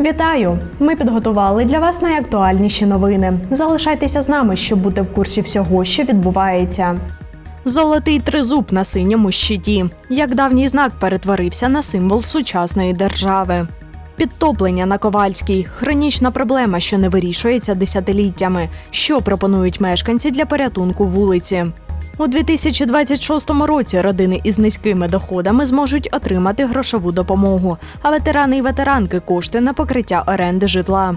Вітаю! Ми підготували для вас найактуальніші новини. Залишайтеся з нами, щоб бути в курсі всього, що відбувається. Золотий тризуб на синьому щиті. Як давній знак перетворився на символ сучасної держави. Підтоплення на Ковальській хронічна проблема, що не вирішується десятиліттями. Що пропонують мешканці для порятунку вулиці? У 2026 році родини із низькими доходами зможуть отримати грошову допомогу, а ветерани і ветеранки кошти на покриття оренди житла.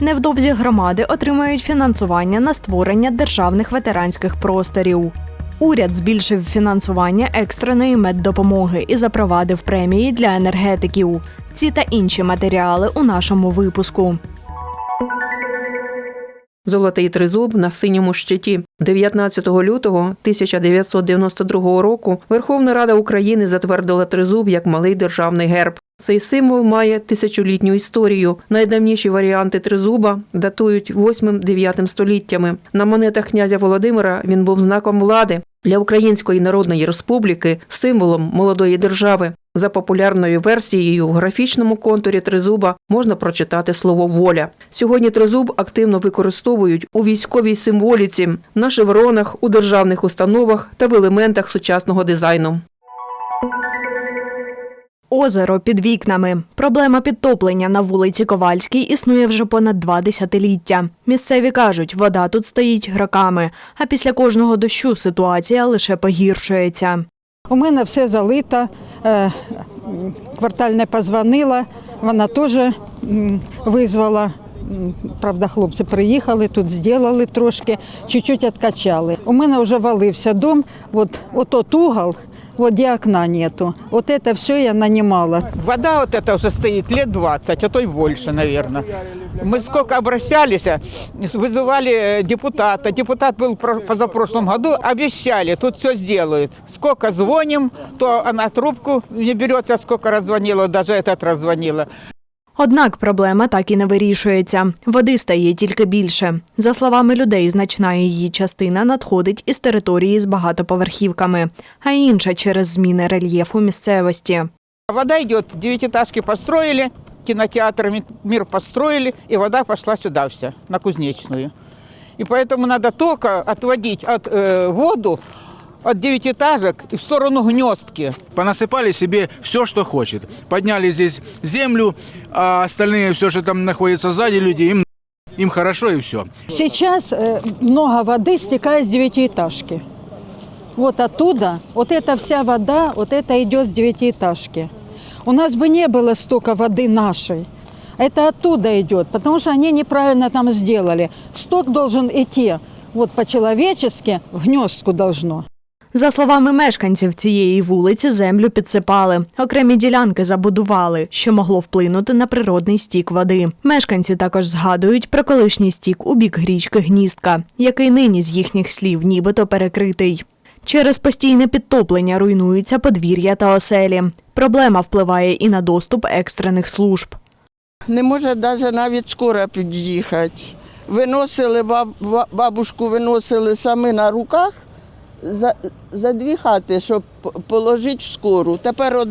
Невдовзі громади отримають фінансування на створення державних ветеранських просторів. Уряд збільшив фінансування екстреної меддопомоги і запровадив премії для енергетиків. Ці та інші матеріали у нашому випуску. Золотий тризуб на синьому щиті 19 лютого 1992 року Верховна Рада України затвердила тризуб як малий державний герб. Цей символ має тисячолітню історію. Найдавніші варіанти тризуба датують 8-9 століттями. На монетах князя Володимира він був знаком влади для Української Народної Республіки, символом молодої держави. За популярною версією в графічному контурі тризуба можна прочитати слово воля. Сьогодні тризуб активно використовують у військовій символіці, на шевронах, у державних установах та в елементах сучасного дизайну. Озеро під вікнами. Проблема підтоплення на вулиці Ковальській існує вже понад два десятиліття. Місцеві кажуть, вода тут стоїть роками, а після кожного дощу ситуація лише погіршується. У мене все залито. Е, Квартальне позвонила, вона теж визвала. Правда, хлопці приїхали, тут зробили трошки, чуть-чуть відкачали. У мене вже валився дом, от, от, от угол, от де окна нету. От це все я нанімала. Вода вот эта уже стоит лет 20, а то и больше, наверное. Мы сколько обращались, вызывали э, депутата. Депутат был про- позапрошлом году, обещали, тут все сделают. Сколько звоним, то она трубку не берет, а сколько раз звонила, даже этот раз звонила. Однак проблема так і не вирішується. Води стає тільки більше. За словами людей, значна її частина надходить із території з багатоповерхівками, а інша через зміни рельєфу місцевості. Вода идет, девятиэтажки построили, кинотеатр «Ми- «Мир» построили, и вода пошла сюда вся, на Кузнечную. И поэтому надо только отводить от, э, воду от девятиэтажек и в сторону гнездки. понасыпали себе все, что хочет. Подняли здесь землю, а остальные все, что там находится сзади люди, им, им хорошо и все. Сейчас э, много воды стекает с девятиэтажки. Вот оттуда, вот эта вся вода, вот это идет с девятиэтажки. У нас бы не было столько воды нашей. Это оттуда идет, потому что они неправильно там сделали. Сток должен идти вот по-человечески в гнездку должно. За словами мешканців цієї вулиці, землю підсипали. Окремі ділянки забудували, що могло вплинути на природний стік води. Мешканці також згадують про колишній стік у бік річки Гністка, який нині з їхніх слів нібито перекритий. Через постійне підтоплення руйнуються подвір'я та оселі. Проблема впливає і на доступ екстрених служб. Не може навіть навіть скоро під'їхати. Виносили баб, бабушку виносили самі на руках за, за дві хати, щоб положити в скору. Тепер от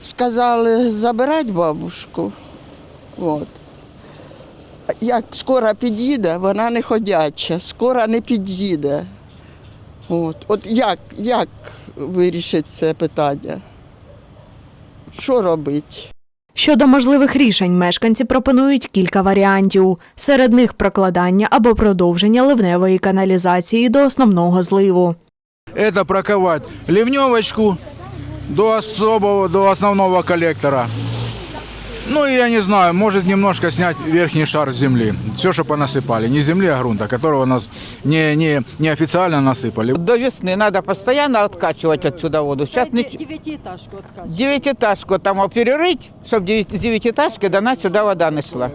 сказали забирати бабушку. От. Як скоро під'їде, вона не ходяча, скоро не під'їде. От, от як, як вирішить це питання? Що робити? Щодо можливих рішень, мешканці пропонують кілька варіантів. Серед них прокладання або продовження ливневої каналізації до основного зливу. Це проковать ливньовочку до особого, до основного коллектора. Ну и я не знаю, может немножко снять верхний шар земли. Все, что понасыпали. Не земли, а грунта, которого нас не, не, неофициально насыпали. До весны надо постоянно откачивать отсюда воду. Сейчас не... Девятиэтажку откачивать. девятиэтажку там перерыть, чтобы с девятиэтажки до нас сюда вода не шла.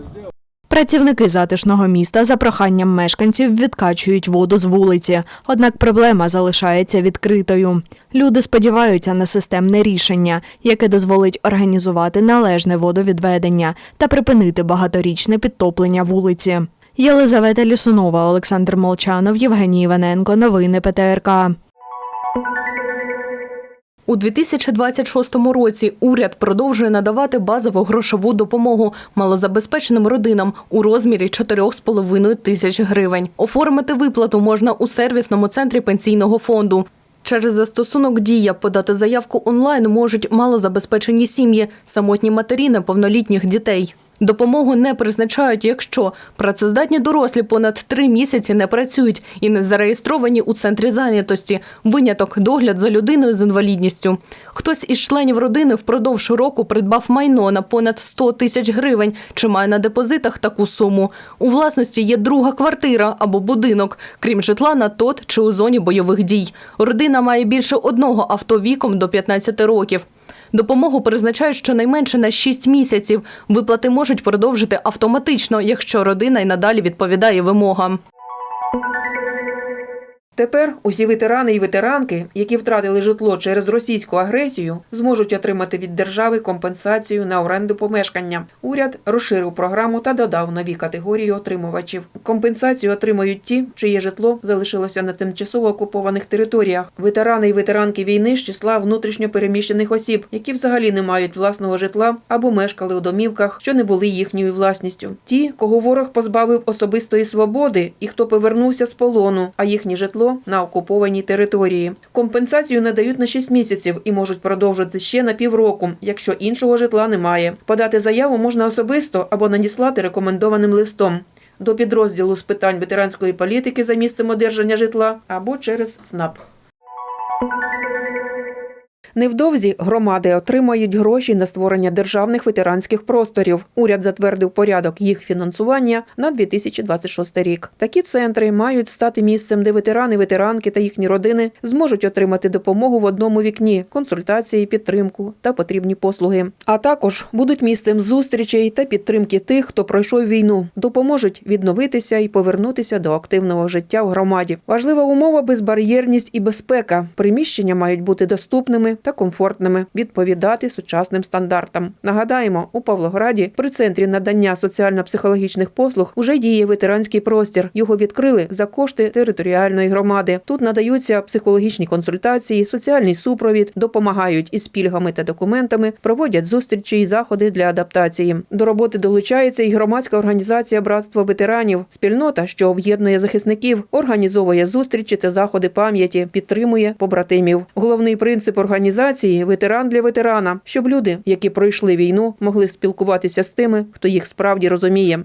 Працівники затишного міста за проханням мешканців відкачують воду з вулиці. Однак проблема залишається відкритою. Люди сподіваються на системне рішення, яке дозволить організувати належне водовідведення та припинити багаторічне підтоплення вулиці. Єлизавета Лісунова, Олександр Молчанов, Євгеній Іваненко. Новини ПТРК. У 2026 році уряд продовжує надавати базову грошову допомогу малозабезпеченим родинам у розмірі 4,5 тисяч гривень. Оформити виплату можна у сервісному центрі пенсійного фонду. Через застосунок дія подати заявку онлайн можуть малозабезпечені сім'ї, самотні матері неповнолітніх дітей. Допомогу не призначають, якщо працездатні дорослі понад три місяці не працюють і не зареєстровані у центрі зайнятості. Виняток догляд за людиною з інвалідністю. Хтось із членів родини впродовж року придбав майно на понад 100 тисяч гривень чи має на депозитах таку суму. У власності є друга квартира або будинок, крім житла на ТОТ чи у зоні бойових дій. Родина має більше одного авто віком до 15 років. Допомогу призначають щонайменше на 6 місяців. Виплати можуть продовжити автоматично, якщо родина й надалі відповідає вимогам. Тепер усі ветерани і ветеранки, які втратили житло через російську агресію, зможуть отримати від держави компенсацію на оренду помешкання. Уряд розширив програму та додав нові категорії отримувачів. Компенсацію отримають ті, чиє житло залишилося на тимчасово окупованих територіях. Ветерани і ветеранки війни з числа внутрішньо переміщених осіб, які взагалі не мають власного житла або мешкали у домівках, що не були їхньою власністю. Ті, кого ворог позбавив особистої свободи, і хто повернувся з полону, а їхнє житло на окупованій території. Компенсацію надають на 6 місяців і можуть продовжити ще на півроку, якщо іншого житла немає. Подати заяву можна особисто або надіслати рекомендованим листом. До підрозділу з питань ветеранської політики за місцем одержання житла або через ЦНАП. Невдовзі громади отримають гроші на створення державних ветеранських просторів. Уряд затвердив порядок їх фінансування на 2026 рік. Такі центри мають стати місцем, де ветерани, ветеранки та їхні родини зможуть отримати допомогу в одному вікні, консультації, підтримку та потрібні послуги. А також будуть місцем зустрічей та підтримки тих, хто пройшов війну, допоможуть відновитися і повернутися до активного життя в громаді. Важлива умова безбар'єрність і безпека. Приміщення мають бути доступними та комфортними, відповідати сучасним стандартам. Нагадаємо, у Павлограді при центрі надання соціально-психологічних послуг уже діє ветеранський простір. Його відкрили за кошти територіальної громади. Тут надаються психологічні консультації, соціальний супровід, допомагають із пільгами та документами, проводять зустрічі і заходи для адаптації. До роботи долучається і громадська організація Братство ветеранів, спільнота, що об'єднує захисників, організовує зустрічі та заходи пам'яті, підтримує побратимів. Головний принцип організації ветеран для ветерана, щоб люди, які пройшли війну, могли спілкуватися з тими, хто їх справді розуміє.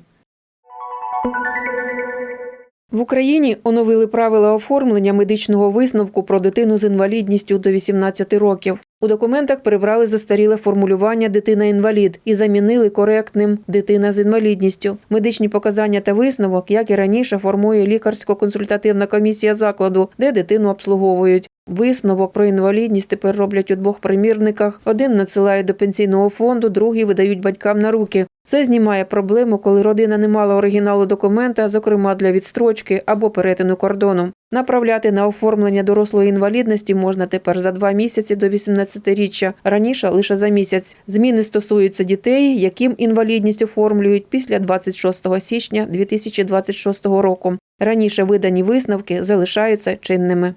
В Україні оновили правила оформлення медичного висновку про дитину з інвалідністю до 18 років. У документах прибрали застаріле формулювання дитина-інвалід і замінили коректним дитина з інвалідністю. Медичні показання та висновок, як і раніше, формує лікарсько-консультативна комісія закладу, де дитину обслуговують. Висновок про інвалідність тепер роблять у двох примірниках. Один надсилають до пенсійного фонду, другий видають батькам на руки. Це знімає проблему, коли родина не мала оригіналу документа, зокрема для відстрочки або перетину кордону. Направляти на оформлення дорослої інвалідності можна тепер за два місяці до 18-річчя, раніше лише за місяць. Зміни стосуються дітей, яким інвалідність оформлюють після 26 січня 2026 року. Раніше видані висновки залишаються чинними.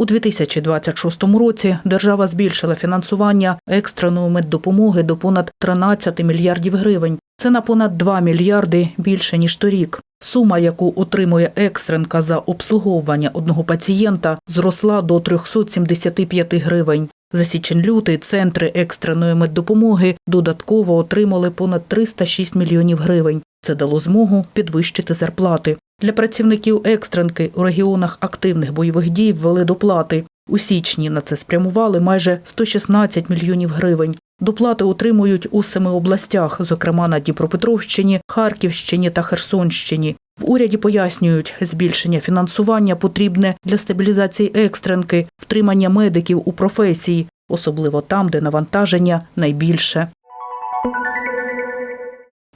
У 2026 році держава збільшила фінансування екстреної меддопомоги до понад 13 мільярдів гривень. Це на понад 2 мільярди більше ніж торік. Сума, яку отримує екстренка за обслуговування одного пацієнта, зросла до 375 гривень. За січень-лютий центри екстреної меддопомоги додатково отримали понад 306 мільйонів гривень. Це дало змогу підвищити зарплати. Для працівників екстренки у регіонах активних бойових дій ввели доплати. У січні на це спрямували майже 116 мільйонів гривень. Доплати отримують у семи областях, зокрема на Дніпропетровщині, Харківщині та Херсонщині. В уряді пояснюють, збільшення фінансування потрібне для стабілізації екстренки, втримання медиків у професії, особливо там, де навантаження найбільше.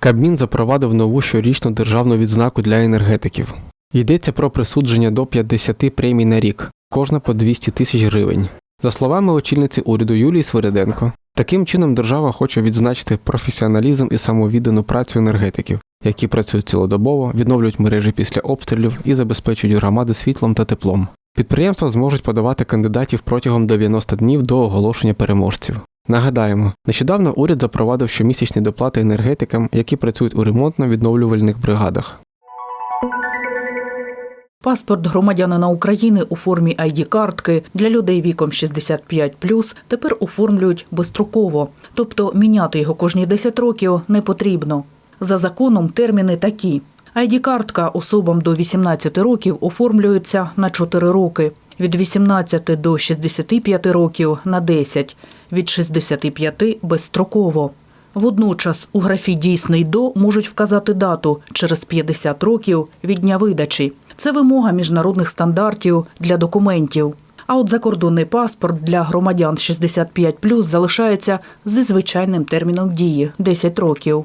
Кабмін запровадив нову щорічну державну відзнаку для енергетиків. Йдеться про присудження до 50 премій на рік, кожна по 200 тисяч гривень. За словами очільниці уряду Юлії Свириденко, таким чином держава хоче відзначити професіоналізм і самовіддану працю енергетиків, які працюють цілодобово, відновлюють мережі після обстрілів і забезпечують громади світлом та теплом. Підприємства зможуть подавати кандидатів протягом 90 днів до оголошення переможців. Нагадаємо, нещодавно уряд запровадив щомісячні доплати енергетикам, які працюють у ремонтно-відновлювальних бригадах. Паспорт громадянина України у формі ID-картки для людей віком 65+, тепер оформлюють безстроково, тобто міняти його кожні 10 років не потрібно. За законом терміни такі. ID-картка особам до 18 років оформлюється на 4 роки, від 18 до 65 років – на 10, від 65 – безстроково. Водночас у графі «Дійсний до» можуть вказати дату через 50 років від дня видачі. Це вимога міжнародних стандартів для документів. А от закордонний паспорт для громадян 65+, залишається зі звичайним терміном дії – 10 років.